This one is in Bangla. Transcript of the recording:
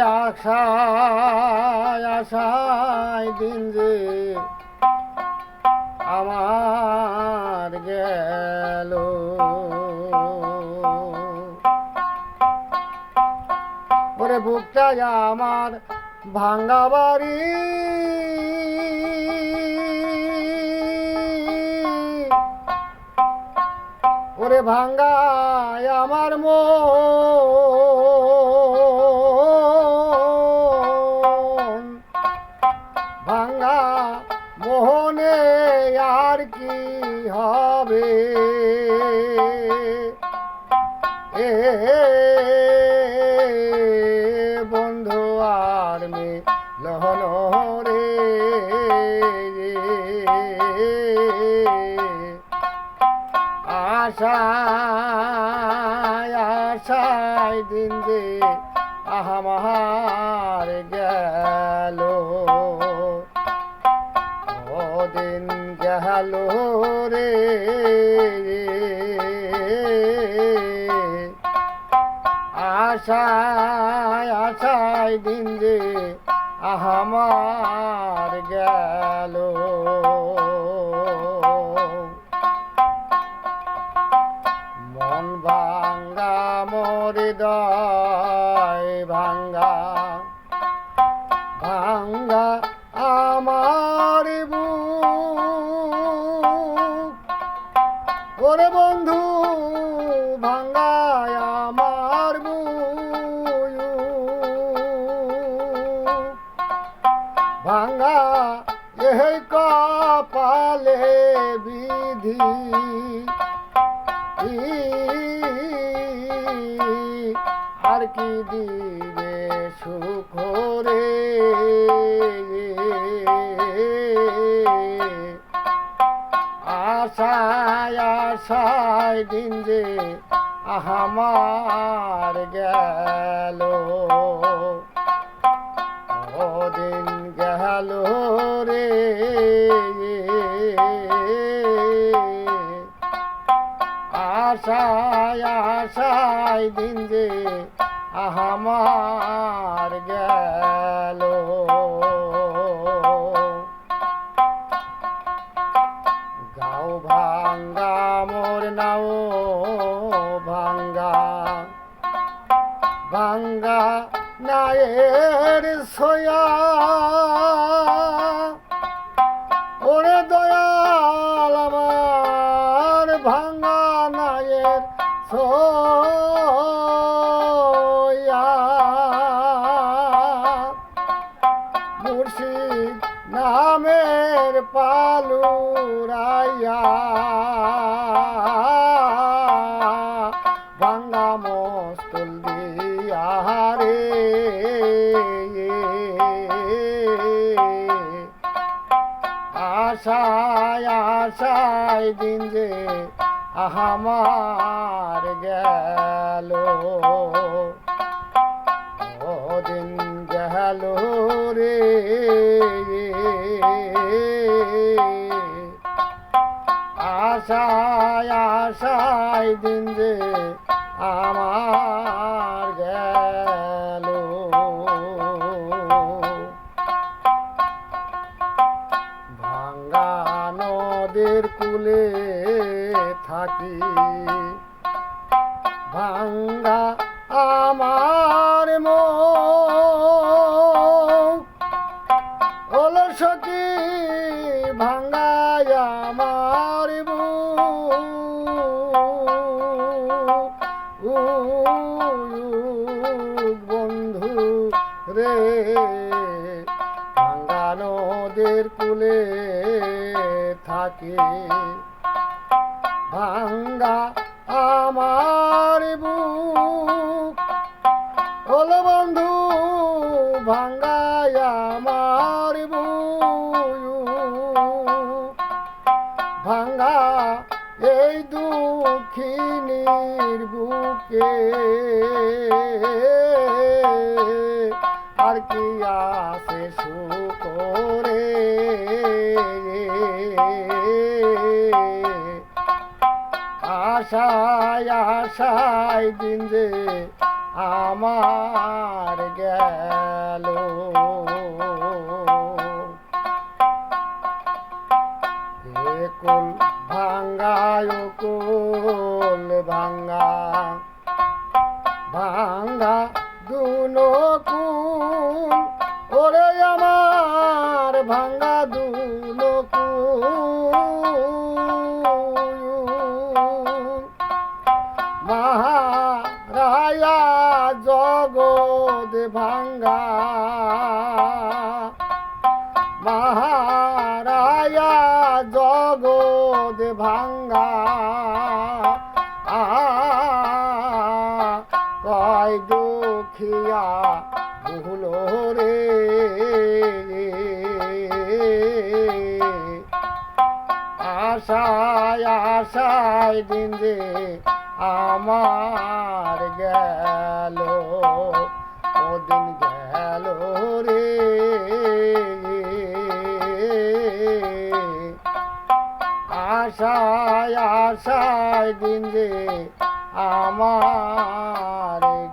আশায় আশায় দিন যে আমার গেল। ওরে বুকটা আমার ভাঙ্গা বাড়ি। ওরে ভাঙ্গা আমার মন। আর কি হবে? এ বন্ধু আর মে লহন রে। আশায় আশায় আশায় দিন যে আহামার গেল। মন ভাঙ্গা, মরে দয় ভাঙ্গা ভাঙ্গা আমার বুক। ওরে বন্ধু, ভাঙ্গা এই কপালে বিধি। আর কি দিবে সুখ রে? আশায় আশায় দিন যে আহামার গেল। আশায় দিন যে আহামার গেল। গাও ভাঙ্গা, মোর নাও ভাঙ্গা। ভাঙ্গা নায়ের সোয়া। ওরে দয়াল মুর্শিদ নামের পালুরাইয়া ভাঙ্গা মস্তুল দিয়া রে আশায় আশায় দিন যে আহামার গেল। আশায় দিন যে আমার গেল। ভাঙ্গা নদের কুলে থাকি। ভাঙ্গা আমার মন হলো সখী ভাঙ্গায় আমার রে ভাঙ্গা কুলে থাকে। ভাঙ্গা আমার বুক। হলো বন্ধু, ভাঙ্গায় আমার বুক। ভাঙ্গা এই দুঃখিনীর বুকে। আর কি আছে সুকরে আশায় আশায় দিন যে আমার গেল। কুল ভাঙ্গায় কুল ভাঙ্গা ভাঙ্গা দুনো ওরে আমার ভাঙ্গা দুনো কুল মহারায়া জগদ ভাঙ্গা মহারায়া জগদ ভাঙ্গা কয় দুখিয়া ভুল রে। আশায় আশায় দিন যে আমার গেল। ওদিন গেল রে। আশায় আশায় দিন যে আমার